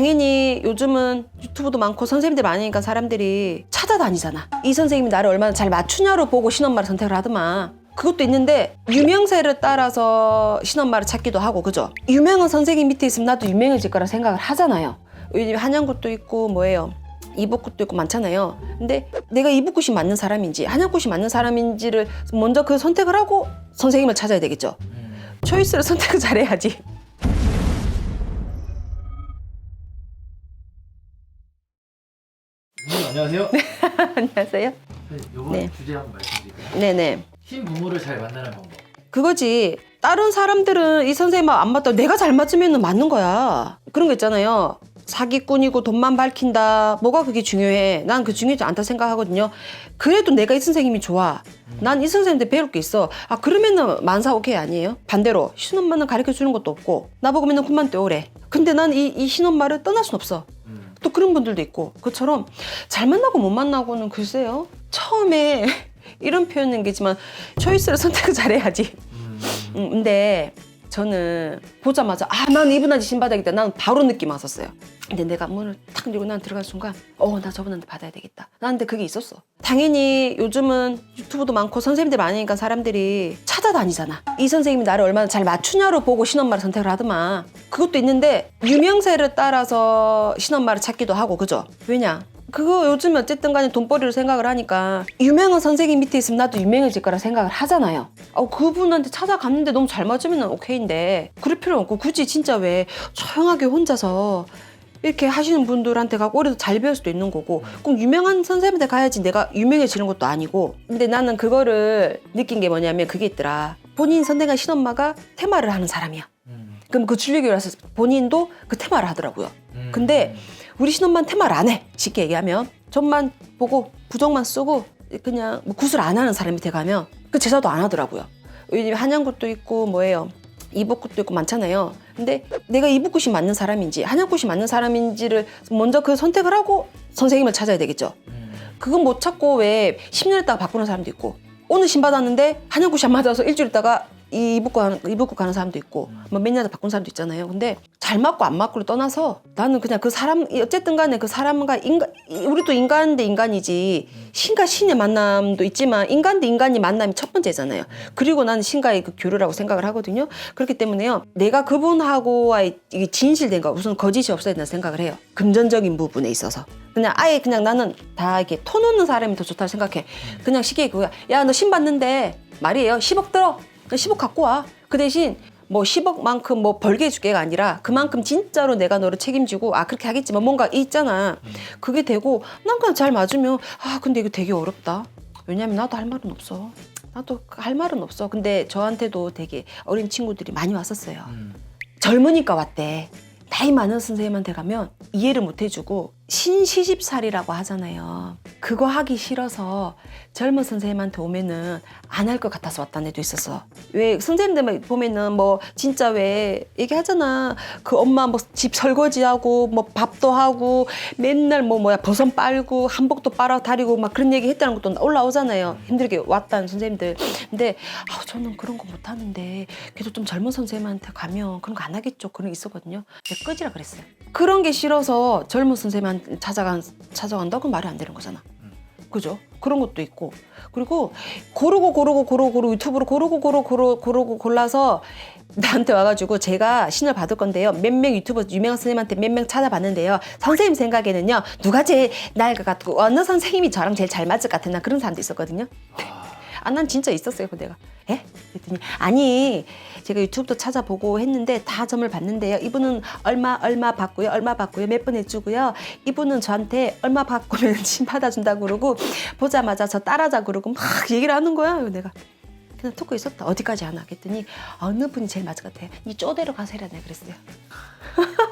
당연히 요즘은 유튜브도 많고 선생님들 많으니까 사람들이 찾아다니잖아. 이 선생님이 나를 얼마나 잘 맞추냐로 보고 신엄마를 선택을 하더만. 그것도 있는데 유명세를 따라서 신엄마를 찾기도 하고 그죠? 유명한 선생님 밑에 있으면 나도 유명해질 거라 생각을 하잖아요. 요즘 한양굿도 있고 뭐예요? 이북굿도 있고 많잖아요. 근데 내가 이북굿이 맞는 사람인지 한양굿이 맞는 사람인지를 먼저 그 선택을 하고 선생님을 찾아야 되겠죠. 초이스를 선택을 잘해야지. 안녕하세요. 안녕하세요. 이번 네. 주제 한번 말씀드릴까요? 네네. 신부모를 잘 만나는 방법. 그거지. 다른 사람들은 이 선생님 안 맞다. 내가 잘 맞으면 맞는 거야. 그런 거 있잖아요. 사기꾼이고 돈만 밝힌다. 뭐가 그게 중요해. 난 그 중요하지 않다 생각하거든요. 그래도 내가 이 선생님이 좋아. 난 이 선생님한테 배울 게 있어. 아, 그러면은 만사 오케이 아니에요? 반대로 신엄마는 가르쳐 주는 것도 없고 나보고 맨날 군만 떼오래. 근데 난 이 이 신엄마를 떠날 순 없어. 음. 또 그런 분들도 있고 그처럼 잘 만나고 못 만나고는 글쎄요. 처음에 이런 표현은 게지만 초이스를 선택을 잘해야지. 음. 음, 근데 저는 보자마자 아 난 이분한테 신받아야겠다 나는 바로 느낌 왔었어요 근데 내가 문을 탁 열고 난 들어갈 순간 어 나 저분한테 받아야 되겠다 나한테 그게 있었어 당연히 요즘은 유튜브도 많고 선생님들 많으니까 사람들이 찾아다니잖아 이 선생님이 나를 얼마나 잘 맞추냐로 보고 신엄마를 선택을 하더만 그것도 있는데 유명세를 따라서 신엄마를 찾기도 하고 그죠 왜냐 그거 요즘 어쨌든 간에 돈벌이로 생각을 하니까 유명한 선생님 밑에 있으면 나도 유명해질 거라 생각을 하잖아요. 어, 그분한테 찾아갔는데 너무 잘 맞으면 오케이인데 그럴 필요 없고 굳이 진짜 왜 조용하게 혼자서 이렇게 하시는 분들한테 가고 오히려 잘 배울 수도 있는 거고 꼭 유명한 선생님한테 가야지 내가 유명해지는 것도 아니고 근데 나는 그거를 느낀 게 뭐냐면 그게 있더라. 본인 선생한 신엄마가 테마를 하는 사람이야. 음. 그럼 그 줄리교라서 본인도 그 테마를 하더라고요. 음. 근데 우리 신엄마는 테마를 안 해. 쉽게 얘기하면. 점만 보고 부정만 쓰고 그냥 뭐 구슬 안 하는 사람 밑에 가면 그 제사도 안 하더라고요. 요즘 한양굿도 있고 뭐예요. 이북굿도 있고 많잖아요. 근데 내가 이북굿이 맞는 사람인지 한양굿이 맞는 사람인지를 먼저 그 선택을 하고 선생님을 찾아야 되겠죠. 음. 그건 못 찾고 왜 10년 있다가 바꾸는 사람도 있고 오늘 신 받았는데 한양굿이 안 맞아서 일주일 있다가 이 이북국 가는, 이북국 가는 사람도 있고 뭐몇 년에 바꾼 사람도 있잖아요. 근데 잘 맞고 안 맞고를 떠나서 나는 그냥 그 사람 어쨌든 간에 그 사람과 인간 우리 도 인간 대 인간이지 신과 신의 만남도 있지만 인간 대 인간이 만남이 첫 번째잖아요. 그리고 나는 신과의 그 교류라고 생각을 하거든요. 그렇기 때문에요. 내가 그분하고의 진실된 거 무슨 거짓이 없어야 된다 생각을 해요. 금전적인 부분에 있어서. 그냥 아예 그냥 나는 다 이렇게 터놓는 사람이 더 좋다고 생각해. 그냥 쉽게 그거야. 야, 너신 받는데 말이에요. 10억 들어. 그 10억 갖고 와. 그 대신 뭐 10억만큼 뭐 벌게 해줄게가 아니라 그만큼 진짜로 내가 너를 책임지고 아 그렇게 하겠지만 뭔가 있잖아. 그게 되고 난 그냥 잘 맞으면 아 근데 이거 되게 어렵다. 왜냐면 나도 할 말은 없어. 나도 할 말은 없어. 근데 저한테도 되게 어린 친구들이 많이 왔었어요. 음. 젊으니까 왔대. 나이 많은 선생님한테 가면 이해를 못 해주고 신시집살이라고 하잖아요. 그거 하기 싫어서 젊은 선생님한테 오면은 안 할 것 같아서 왔다는 애도 있었어. 왜 선생님들 보면은 뭐 진짜 왜 얘기하잖아. 그 엄마 뭐 집 설거지하고 뭐 밥도 하고 맨날 뭐 뭐야 버선 빨고 한복도 빨아 다리고 막 그런 얘기 했다는 것도 올라오잖아요. 힘들게 왔다는 선생님들. 근데 아 저는 그런 거 못 하는데 그래도 좀 젊은 선생님한테 가면 그런 거 안 하겠죠. 그런 게 있었거든요. 꺼지라 그랬어요. 그런 게 싫어서 젊은 선생님한테 찾아간 찾아간다 그 말이 안 되는 거잖아. 그죠? 그런 것도 있고 그리고 고르고 고르고 고르고 고르고 유튜브로 고르고 고르고 고르고 고르고 골라서 나한테 와가지고 제가 신을 받을 건데요. 몇 명 유튜버 유명한 선생님한테 몇 명 찾아봤는데요. 선생님 생각에는요. 누가 제일 것 같고 어느 선생님이 저랑 제일 잘 맞을 것 같은 나 그런 사람도 있었거든요. 아, 난 진짜 있었어요, 그 내가. 에? 그랬더니, 아니, 제가 유튜브도 찾아보고 했는데 다 점을 봤는데요. 이분은 얼마, 얼마 받고요, 얼마 받고요, 몇 번 해주고요. 이분은 저한테 얼마 받고면 진 받아준다고 그러고, 보자마자 저 따라자 그러고 막 얘기를 하는 거야. 그래서 내가. 그냥 듣고 있었다. 어디까지 하나? 그랬더니, 어느 분이 제일 맞을 것 같아? 이 쪼대로 가서 해라. 내가 그랬어요.